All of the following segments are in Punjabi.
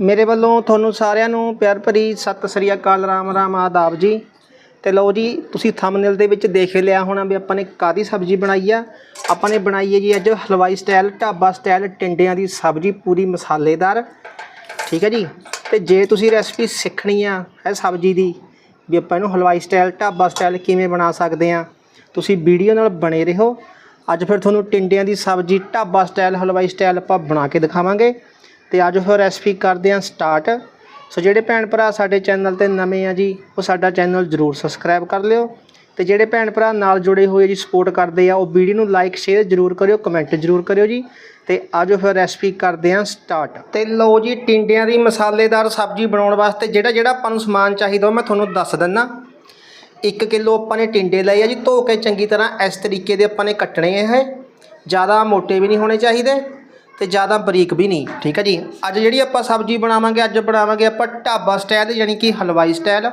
ਮੇਰੇ ਵੱਲੋਂ ਤੁਹਾਨੂੰ ਸਾਰਿਆਂ ਨੂੰ ਪਿਆਰ ਭਰੀ ਸਤਿ ਸ੍ਰੀ ਅਕਾਲ, ਰਾਮ ਰਾਮ ਆਦਾਬ ਜੀ। ਤੇ ਲਓ ਜੀ, ਤੁਸੀਂ ਥੰਬਨੇਲ ਦੇ ਵਿੱਚ ਦੇਖ ਹੀ ਲਿਆ ਹੋਣਾ ਵੀ ਆਪਾਂ ਨੇ ਕਾਦੀ ਸਬਜ਼ੀ ਬਣਾਈ ਆ। ਆਪਾਂ ਨੇ ਬਣਾਈ ਹੈ ਜੀ ਅੱਜ ਹਲਵਾਈ ਸਟਾਈਲ ਢਾਬਾ ਸਟਾਈਲ ਟਿੰਡਿਆਂ ਦੀ ਸਬਜ਼ੀ, ਪੂਰੀ ਮਸਾਲੇਦਾਰ। ਠੀਕ ਹੈ ਜੀ? ਤੇ ਜੇ ਤੁਸੀਂ ਰੈਸਪੀ ਸਿੱਖਣੀ ਆ ਇਹ ਸਬਜ਼ੀ ਦੀ, ਵੀ ਆਪਾਂ ਇਹਨੂੰ ਹਲਵਾਈ ਸਟਾਈਲ ਢਾਬਾ ਸਟਾਈਲ ਕਿਵੇਂ ਬਣਾ ਸਕਦੇ ਆ, ਤੁਸੀਂ ਵੀਡੀਓ ਨਾਲ ਬਣੇ ਰਹੋ। ਅੱਜ ਫਿਰ ਤੁਹਾਨੂੰ ਟਿੰਡਿਆਂ ਦੀ ਸਬਜ਼ੀ, ਢਾਬਾ ਸਟਾਈਲ ਹਲਵਾਈ ਸਟਾਈਲ ਆਪਾਂ ਬਣਾ ਕੇ ਦਿਖਾਵਾਂਗੇ। ਤੇ ਅੱਜ ਫਿਰ ਰੈਸਪੀ ਕਰਦੇ ਹਾਂ ਸਟਾਰਟ ਸੋ ਜਿਹੜੇ ਭੈਣ ਭਰਾ ਸਾਡੇ ਚੈਨਲ ਤੇ ਨਵੇਂ ਆ ਜੀ, ਉਹ ਸਾਡਾ ਚੈਨਲ ਜਰੂਰ ਸਬਸਕ੍ਰਾਈਬ ਕਰ ਲਿਓ। ਤੇ ਜਿਹੜੇ ਭੈਣ ਭਰਾ ਨਾਲ ਜੁੜੇ ਹੋਏ ਜੀ ਸਪੋਰਟ ਕਰਦੇ ਆ, ਉਹ ਵੀਡੀਓ ਨੂੰ ਲਾਈਕ ਸ਼ੇਅਰ ਜਰੂਰ ਕਰਿਓ ਕਮੈਂਟ ਜਰੂਰ ਕਰਿਓ ਜੀ। ਤੇ ਆਜੋ ਫਿਰ ਰੈਸਪੀ ਕਰਦੇ ਹਾਂ ਸਟਾਰਟ ਤੇ ਲਓ ਜੀ, ਟਿੰਡਿਆਂ ਦੀ ਮਸਾਲੇਦਾਰ ਸਬਜ਼ੀ ਬਣਾਉਣ ਵਾਸਤੇ ਜਿਹੜਾ ਜਿਹੜਾ ਆਪਾਂ ਨੂੰ ਸਮਾਨ ਚਾਹੀਦਾ ਉਹ ਮੈਂ ਤੁਹਾਨੂੰ ਦੱਸ ਦਿੰਨਾ। 1 ਕਿਲੋ ਆਪਾਂ ਨੇ ਟਿੰਡੇ ਲਏ ਆ ਜੀ, ਧੋ ਕੇ ਚੰਗੀ ਤਰ੍ਹਾਂ ਇਸ ਤਰੀਕੇ ਦੇ ਆਪਾਂ ਨੇ ਕੱਟਣੇ ਆ ਇਹ। ਜ਼ਿਆਦਾ ਮੋਟੇ ਵੀ ਨਹੀਂ ਹੋਣੇ ਚਾਹੀਦੇ। ਤੇ ਜ਼ਿਆਦਾ ਬਰੀਕ ਵੀ ਨਹੀਂ, ਠੀਕ ਹੈ ਜੀ? ਅੱਜ ਜਿਹੜੀ ਆਪਾਂ ਸਬਜ਼ੀ ਬਣਾਵਾਂਗੇ, ਅੱਜ ਬਣਾਵਾਂਗੇ ਆਪਾਂ ਢਾਬਾ ਸਟਾਈਲ, ਯਾਨੀ ਕਿ ਹਲਵਾਈ ਸਟਾਈਲ।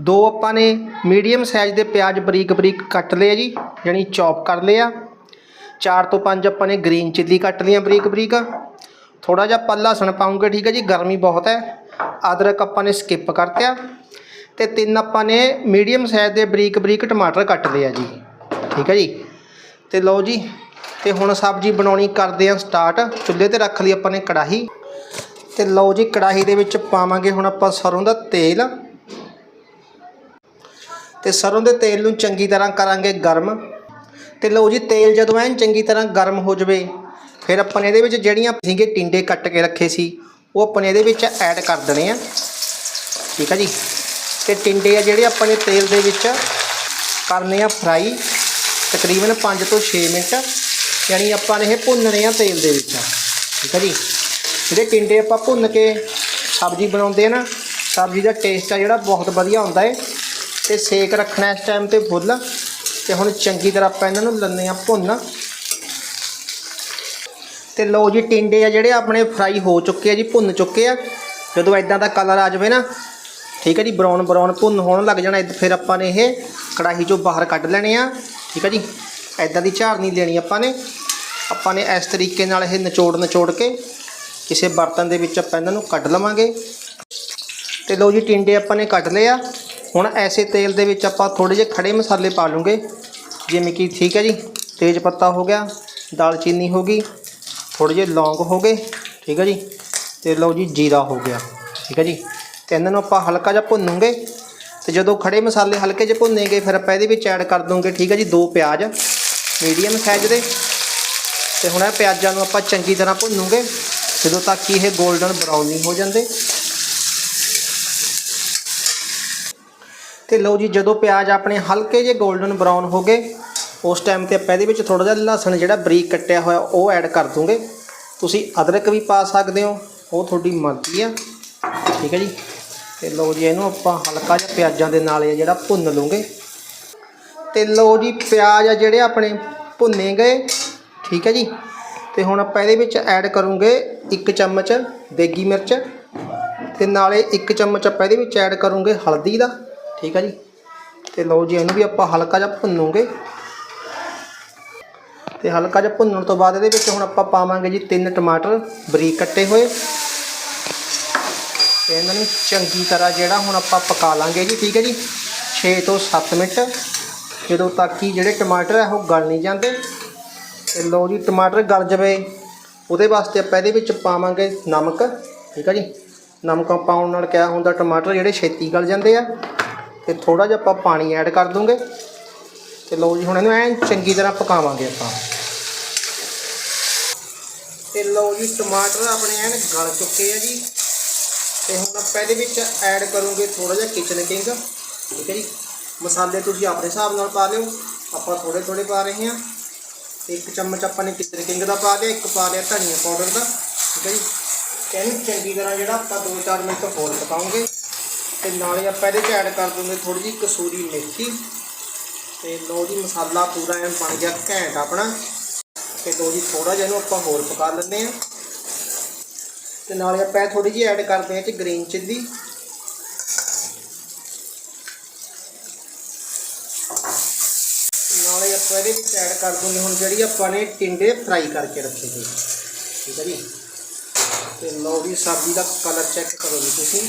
ਦੋ ਆਪਾਂ ਨੇ ਮੀਡੀਅਮ ਸਾਈਜ਼ ਦੇ ਪਿਆਜ਼ ਬਰੀਕ ਬਰੀਕ ਕੱਟ ਲਏ ਆ ਜੀ, ਯਾਨੀ ਚੌਪ ਕਰ ਲਏ ਆ। ਚਾਰ ਤੋਂ ਪੰਜ ਆਪਾਂ ਨੇ ਗ੍ਰੀਨ ਚਿੱਲੀ ਕੱਟ ਲਈਆਂ ਬਰੀਕ ਬਰੀਕ। ਥੋੜਾ ਜਿਹਾ ਆਪਾਂ ਲਸਣ ਪਾਉਂਗੇ, ਠੀਕ ਹੈ ਜੀ? ਗਰਮੀ ਬਹੁਤ ਹੈ। ਅਦਰਕ ਆਪਾਂ ਨੇ ਸਕਿਪ ਕਰਤਿਆ। ਤੇ ਤਿੰਨ ਆਪਾਂ ਨੇ ਮੀਡੀਅਮ ਸਾਈਜ਼ ਦੇ ਬਰੀਕ ਬਰੀਕ ਟਮਾਟਰ ਕੱਟ ਲਏ ਆ ਜੀ, ਠੀਕ ਹੈ ਜੀ? ਤੇ ਲਓ ਜੀ ਤੇ ਹੁਣ ਸਬਜ਼ੀ ਬਣਾਉਣੀ ਕਰਦੇ ਆ ਸਟਾਰਟ ਚੁੱਲ੍ਹੇ ਤੇ ਰੱਖ ਲਈ ਆਪਾਂ ਨੇ ਕੜਾਹੀ। ਤੇ ਲਓ ਜੀ, ਕੜਾਹੀ ਦੇ ਵਿੱਚ ਪਾਵਾਂਗੇ ਹੁਣ ਆਪਾਂ ਸਰੋਂ ਦਾ ਤੇਲ। ਤੇ ਸਰੋਂ ਦੇ ਤੇਲ ਨੂੰ ਚੰਗੀ ਤਰ੍ਹਾਂ ਕਰਾਂਗੇ ਗਰਮ। ਤੇ ਲਓ ਜੀ, ਤੇਲ ਜਦੋਂ ਐਨ ਚੰਗੀ ਤਰ੍ਹਾਂ ਗਰਮ ਹੋ ਜਵੇ, ਫਿਰ ਆਪਾਂ ਨੇ ਇਹਦੇ ਵਿੱਚ ਜਿਹੜੀਆਂ ਸੀਗੇ ਟਿੰਡੇ ਕੱਟ ਕੇ ਰੱਖੇ ਸੀ, ਉਹ ਆਪਾਂ ਨੇ ਇਹਦੇ ਵਿੱਚ ਐਡ ਕਰ ਦੇਣੇ ਆ। ਠੀਕ ਆ ਜੀ? ਤੇ ਟਿੰਡੇ ਆ ਜਿਹੜੇ ਆਪਾਂ ਨੇ ਤੇਲ ਦੇ ਵਿੱਚ ਕਰਨੇ ਆ ਫਰਾਈ ਤਕਰੀਬਨ 5 ਤੋਂ 6 ਮਿੰਟ। ਯਾਨੀ ਆਪਾਂ ਨੇ ਇਹ ਭੁੰਨਣੇ ਆ ਤੇਲ ਦੇ ਵਿੱਚ। ਠੀਕ ਹੈ ਜੀ? ਜਿਹੜੇ ਟਿੰਡੇ ਆਪਾਂ ਭੁੰਨ ਕੇ ਸਬਜ਼ੀ ਬਣਾਉਂਦੇ ਆ ਨਾ, ਸਬਜ਼ੀ ਦਾ ਟੇਸਟ ਆ ਜਿਹੜਾ ਬਹੁਤ ਵਧੀਆ ਹੁੰਦਾ ਏ। ਤੇ ਸੇਕ ਰੱਖਣਾ ਇਸ ਟਾਈਮ ਤੇ ਫੁੱਲ, ਤੇ ਹੁਣ ਚੰਗੀ ਤਰ੍ਹਾਂ ਆਪਾਂ ਇਹਨਾਂ ਨੂੰ ਲੰਨੇ ਆ ਭੁੰਨ। ਤੇ ਲਓ ਜੀ, ਟਿੰਡੇ ਆ ਜਿਹੜੇ ਆਪਣੇ ਫਰਾਈ ਹੋ ਚੁੱਕੇ ਆ ਜੀ, ਭੁੰਨ ਚੁੱਕੇ ਆ। ਜਦੋਂ ਇਦਾਂ ਦਾ ਕਲਰ ਆ ਜਾਵੇ ਨਾ, ਠੀਕ ਹੈ ਜੀ ਬਰਾਊਨ ਬਰਾਊਨ ਭੁੰਨ ਹੋਣ ਲੱਗ ਜਾਣਾ ਫਿਰ ਆਪਾਂ ਨੇ ਇਹ ਕੜਾਹੀ ਚੋਂ ਬਾਹਰ ਕੱਢ ਲੈਣੇ ਆ। ਠੀਕ ਹੈ ਜੀ? ਇਦਾਂ ਦੀ ਝਾੜ ਨਹੀਂ ਲੈਣੀ ਆਪਾਂ ਨੇ। ਆਪਾਂ ਨੇ ਇਸ ਤਰੀਕੇ ਨਾਲ ਇਹ ਨਿਚੋੜ ਨਿਚੋੜ ਕੇ ਕਿਸੇ ਬਰਤਨ ਦੇ ਵਿੱਚ ਆਪਾਂ ਇਹਨਾਂ ਨੂੰ ਕੱਢ ਲਵਾਂਗੇ। ਤੇ ਲਓ ਜੀ, ਟਿੰਡੇ ਆਪਾਂ ਨੇ ਕੱਢ ਲਏ ਆ। ਹੁਣ ਐਸੇ ਤੇਲ ਦੇ ਵਿੱਚ ਆਪਾਂ ਥੋੜੇ ਜਿਹੇ ਖੜੇ ਮਸਾਲੇ ਪਾ ਲੂੰਗੇ ਜਿਵੇਂ ਕਿ ਠੀਕ ਹੈ ਜੀ, ਤੇਜ ਪੱਤਾ ਹੋ ਗਿਆ, ਦਾਲਚੀਨੀ ਹੋ ਗਈ ਥੋੜੇ ਜਿਹੇ ਲੌਂਗ ਹੋ ਗਏ, ਠੀਕ ਹੈ ਜੀ। ਤੇ ਲਓ ਜੀ, ਜੀਰਾ ਹੋ ਗਿਆ, ਠੀਕ ਹੈ ਜੀ। ਤੇ ਇਹਨਾਂ ਨੂੰ ਆਪਾਂ ਹਲਕਾ ਜਿਹਾ ਭੁੰਨੂਗੇ। ਤੇ ਜਦੋਂ ਖੜੇ ਮਸਾਲੇ ਹਲਕੇ ਜਿਹੇ ਭੁੰਨੇਗੇ, ਫਿਰ ਆਪਾਂ ਇਹਦੇ ਵਿੱਚ ਐਡ ਕਰ ਦੂੰਗੇ ਠੀਕ ਹੈ ਜੀ, ਦੋ ਪਿਆਜ਼। ਮੀਡੀਅਮ ਸਾਈਜ਼ ਦੇ। ਤੇ ਹੁਣ ਇਹ ਪਿਆਜ਼ਾਂ ਨੂੰ ਆਪਾਂ ਚੰਗੀ ਤਰ੍ਹਾਂ ਭੁੰਨੂਗੇ। ਜਦੋਂ ਤੱਕ ਕਿ ਇਹ 골ਡਨ ਬਰਾਊਨ ਨਹੀਂ ਹੋ ਜਾਂਦੇ। ਤੇ ਲਓ ਜੀ, ਜਦੋਂ ਪਿਆਜ਼ ਆਪਣੇ ਹਲਕੇ ਜਿਹੇ 골ਡਨ ਬਰਾਊਨ ਹੋ ਗਏ, ਉਸ ਟਾਈਮ ਤੇ ਆਪਾਂ ਇਹਦੇ ਵਿੱਚ ਥੋੜਾ ਜਿਹਾ ਲਸਣ ਜਿਹੜਾ ਬਰੀਕ ਕੱਟਿਆ ਹੋਇਆ, ਉਹ ਐਡ ਕਰ ਦੂੰਗੇ। ਤੁਸੀਂ ਅਦਰਕ ਵੀ ਪਾ ਸਕਦੇ ਹੋ, ਉਹ ਤੁਹਾਡੀ ਮਰਜ਼ੀ ਆ। ਠੀਕ ਹੈ ਜੀ। ਤੇ ਲਓ ਜੀ, ਇਹਨੂੰ ਆਪਾਂ ਹਲਕਾ ਜਿਹਾ ਪਿਆਜ਼ਾਂ ਦੇ ਨਾਲ ਜਿਹੜਾ ਭੁੰਨ ਲੂੰਗੇ। ਤੇ ਲਓ ਜੀ ਪਿਆਜ਼ ਆ ਜਿਹੜੇ ਆਪਣੇ ਭੁੰਨੇ ਗਏ, ਠੀਕ ਹੈ ਜੀ। ਤੇ ਹੁਣ ਆਪਾਂ ਇਹਦੇ ਵਿੱਚ ਐਡ ਕਰੂੰਗੇ 1 ਚਮਚ ਦੇਗੀ ਮਿਰਚ ਤੇ ਨਾਲੇ 1 ਚਮਚ ਆਪਾਂ ਇਹਦੇ ਵਿੱਚ ਐਡ ਕਰੂੰਗੇ ਹਲਦੀ ਦਾ, ਠੀਕ ਹੈ ਜੀ। ਤੇ ਲਓ ਜੀ, ਇਹਨੂੰ ਵੀ ਆਪਾਂ ਹਲਕਾ ਜਿਹਾ ਭੁੰਨੂਗੇ। ਤੇ ਹਲਕਾ ਜਿਹਾ ਭੁੰਨਣ ਤੋਂ ਬਾਅਦ ਇਹਦੇ ਵਿੱਚ ਹੁਣ ਆਪਾਂ ਪਾਵਾਂਗੇ ਜੀ ਤਿੰਨ ਟਮਾਟਰ ਬਰੀਕ ਕੱਟੇ ਹੋਏ। ਤੇ ਇਹਨਾਂ ਨੂੰ ਚੰਗੀ ਤਰ੍ਹਾਂ ਜਿਹੜਾ ਹੁਣ ਆਪਾਂ ਪਕਾ ਲਾਂਗੇ ਜੀ, ਠੀਕ ਹੈ ਜੀ 6 ਤੋਂ 7 ਮਿੰਟ। ਜਦੋਂ ਤੱਕ ਕਿ ਜਿਹੜੇ ਟਮਾਟਰ ਆ, ਉਹ ਗਲ ਨਹੀਂ ਜਾਂਦੇ ਤੇ ਲਓ ਜੀ, ਟਮਾਟਰ ਗਲ ਜਵੇ, ਉਹਦੇ ਵਾਸਤੇ ਆਪਾਂ ਇਹਦੇ ਵਿੱਚ ਪਾਵਾਂਗੇ ਨਮਕ, ਠੀਕ ਹੈ ਜੀ? ਨਮਕ ਪਾਉਣ ਨਾਲ ਕਿਆ ਹੁੰਦਾ, ਟਮਾਟਰ ਜਿਹੜੇ ਛੇਤੀ ਗਲ ਜਾਂਦੇ ਆ, ਤੇ ਥੋੜਾ ਜਿਹਾ ਆਪਾਂ ਪਾਣੀ ਐਡ ਕਰ ਦੂੰਗੇ। ਤੇ ਲਓ ਜੀ, ਹੁਣ ਇਹਨੂੰ ਐਨ ਚੰਗੀ ਤਰ੍ਹਾਂ ਪਕਾਵਾਂਗੇ ਆਪਾਂ। ਤੇ ਲਓ ਜੀ, ਟਮਾਟਰ ਆਪਣੇ ਐਨ ਗਲ ਚੁੱਕੇ ਆ ਜੀ। ਤੇ ਹੁਣ ਆਪਾਂ ਇਹਦੇ ਵਿੱਚ ਐਡ ਕਰੂੰਗੇ ਥੋੜਾ ਜਿਹਾ ਕਿਚਨ ਕਿੰਗ ਠੀਕ ਹੈ ਜੀ? ਮਸਾਲੇ ਤੁਸੀਂ ਆਪਣੇ ਹਿਸਾਬ ਨਾਲ ਪਾ ਲਿਓ। ਆਪਾਂ ਥੋੜੇ ਥੋੜੇ ਪਾ ਰਹੇ ਹਾਂ। ਤੇ ਇੱਕ ਚਮਚ ਆਪਾਂ ਨੇ ਕਿਚਨ ਕਿੰਗ ਦਾ ਪਾ ਲਿਆ, ਇੱਕ ਪਾ ਲਿਆ ਧਨੀਆ ਪਾਊਡਰ ਦਾ। ਠੀਕ ਹੈ ਜੀ। ਇਹਨੂੰ ਚੰਗੀ ਤਰ੍ਹਾਂ ਜਿਹੜਾ ਆਪਾਂ 2-4 ਮਿੰਟ ਹੋਰ ਪਕਾਉਂਗੇ। ਤੇ ਨਾਲੇ ਆਪਾਂ ਇਹਦੇ 'ਚ ਐਡ ਕਰ ਦੂੰਗੇ ਥੋੜੀ ਜਿਹੀ ਕਸੂਰੀ ਮੇਥੀ। ਤੇ ਲੋ ਜੀ, ਮਸਾਲਾ ਪੂਰਾ ਐਨ ਬਣ ਗਿਆ ਘੈਂਟ ਆਪਣਾ। ਤੇ ਲਓ ਜੀ ਥੋੜਾ ਜਿਹਾ ਇਹਨੂੰ ਆਪਾਂ ਹੋਰ ਪਕਾ ਲੈਂਦੇ ਹਾਂ। ਤੇ ਨਾਲੇ ਆਪਾਂ ਥੋੜੀ ਜਿਹੀ ਐਡ ਕਰਦੇ ਹਾਂ ਚ ਗ੍ਰੀਨ ਚਿੱਲੀ ਨਾਲੇ ਆਪਾਂ ਇਹਦੇ ਵਿੱਚ ਐਡ ਕਰ ਦੂੰਗੇ ਹੁਣ ਜਿਹੜੀ ਆਪਾਂ ਨੇ ਟਿੰਡੇ ਫਰਾਈ ਕਰਕੇ ਰੱਖੇ ਸੀ ਠੀਕ ਹੈ ਜੀ? ਤੇ ਲਓ ਜੀ, ਸਬਜ਼ੀ ਦਾ ਕਲਰ ਚੈੱਕ ਕਰੋ ਜੀ ਤੁਸੀਂ।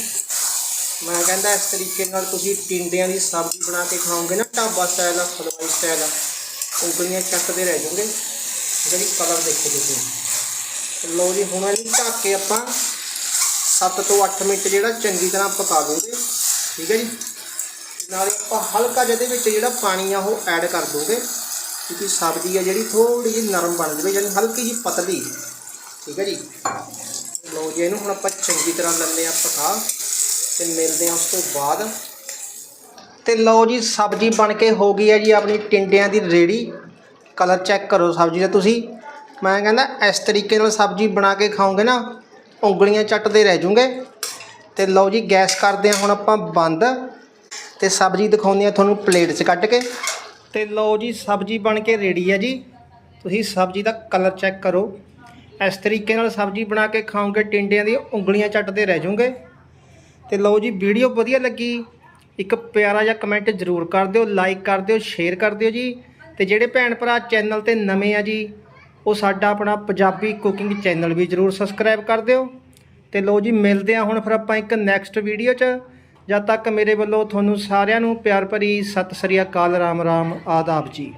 ਮੈਂ ਕਹਿੰਦਾ ਇਸ ਤਰੀਕੇ ਨਾਲ ਤੁਸੀਂ ਟਿੰਡਿਆਂ ਦੀ ਸਬਜ਼ੀ ਬਣਾ ਕੇ ਖਾਓਗੇ ਨਾ, ਢਾਬਾ ਸਟਾਈਲ ਹਲਵਾਈ ਸਟਾਈਲ ਉਂਗਲੀਆਂ ਚੱਕਦੇ ਰਹਿ ਜਾਓਗੇ। ਜਿਹੜੀ ਕਲਰ ਦੇਖੋ ਤੁਸੀਂ। ਤੇ ਲਓ ਜੀ, ਹੁਣ ਇਹਨੂੰ ਢੱਕ ਕੇ ਆਪਾਂ 7 ਤੋਂ 8 ਮਿੰਟ ਜਿਹੜਾ ਚੰਗੀ ਤਰ੍ਹਾਂ ਪਕਾ ਦੋਗੇ। ਠੀਕ ਹੈ ਜੀ? ਨਾਲੇ ਆਪਾਂ ਹਲਕਾ ਜਿਹਦੇ ਵਿੱਚ ਜਿਹੜਾ ਪਾਣੀ ਆ, ਉਹ ਐਡ ਕਰ ਦੋਗੇ। ਕਿਉਂਕਿ ਸਬਜ਼ੀ ਆ ਜਿਹੜੀ ਥੋੜੀ ਜਿਹੀ ਨਰਮ ਬਣ ਜਾਵੇ, ਯਾਨੀ ਹਲਕੀ ਜਿਹੀ ਪਤਲੀ। ਠੀਕ ਹੈ ਜੀ? ਲਓ ਜੀ, ਇਹਨੂੰ ਹੁਣ ਆਪਾਂ ਚੰਗੀ ਤਰ੍ਹਾਂ ਲੈਂਦੇ ਆ ਪਕਾ ਤੇ ਮਿਲਦੇ ਆ ਉਸ ਤੋਂ ਬਾਅਦ। ਤੇ ਲਓ ਜੀ, ਸਬਜ਼ੀ ਬਣ ਕੇ ਹੋ ਗਈ ਹੈ ਜੀ ਆਪਣੀ ਟਿੰਡਿਆਂ ਦੀ ਰੇੜੀ। ਕਲਰ ਚੈੱਕ ਕਰੋ ਸਬਜ਼ੀ ਦਾ ਤੁਸੀਂ। ਮੈਂ ਕਹਿੰਦਾ, ਇਸ ਤਰੀਕੇ ਨਾਲ ਸਬਜ਼ੀ ਬਣਾ ਕੇ ਖਾਓਗੇ ਨਾ, ਉਂਗਲੀਆਂ ਚੱਟਦੇ ਰਹਿ ਜੂਗੇ। ਤੇ ਲਓ ਜੀ, ਗੈਸ ਕਰਦੇ ਆ ਹੁਣ ਆਪਾਂ ਬੰਦ। ਤੇ ਸਬਜ਼ੀ ਦਿਖਾਉਂਦੇ ਆ ਤੁਹਾਨੂੰ ਪਲੇਟ 'ਚ ਕੱਢ ਕੇ। ਤੇ ਲਓ ਜੀ, ਸਬਜ਼ੀ ਬਣ ਕੇ ਰੈਡੀ ਹੈ ਜੀ। ਤੁਸੀਂ ਸਬਜ਼ੀ ਦਾ ਕਲਰ ਚੈੱਕ ਕਰੋ। ਇਸ ਤਰੀਕੇ ਨਾਲ ਸਬਜ਼ੀ ਬਣਾ ਕੇ ਖਾਓਗੇ, ਟਿੰਡਿਆਂ ਦੀ ਉਂਗਲੀਆਂ ਚੱਟਦੇ ਰਹਿ ਜਾਓਗੇ। ਤੇ ਲਓ ਜੀ ਵੀਡੀਓ ਵਧੀਆ ਲੱਗੀ। ਇੱਕ ਪਿਆਰਾ ਜਿਹਾ ਕਮੈਂਟ ਜ਼ਰੂਰ ਕਰ ਦਿਓ ਲਾਈਕ ਕਰ ਦਿਓ ਸ਼ੇਅਰ ਕਰ ਦਿਓ ਜੀ। ਤੇ ਜਿਹੜੇ ਭੈਣ ਭਰਾ ਚੈਨਲ ਤੇ ਨਵੇਂ ਆ ਜੀ, ਉਹ ਸਾਡਾ ਆਪਣਾ ਪੰਜਾਬੀ ਕੁਕਿੰਗ ਚੈਨਲ ਵੀ ਜ਼ਰੂਰ ਸਬਸਕ੍ਰਾਈਬ ਕਰ ਦਿਓ। ਤੇ ਲਓ ਜੀ, ਮਿਲਦੇ ਆ ਹੁਣ ਫਿਰ ਆਪਾਂ ਇੱਕ ਨੈਕਸਟ ਵੀਡੀਓ 'ਚ। ਜਦ ਤੱਕ ਮੇਰੇ ਵੱਲੋਂ ਤੁਹਾਨੂੰ ਸਾਰਿਆਂ ਨੂੰ ਪਿਆਰ ਭਰੀ ਸਤਿ ਸ੍ਰੀ ਅਕਾਲ ਰਾਮ ਰਾਮ ਆਦਾਬ ਜੀ।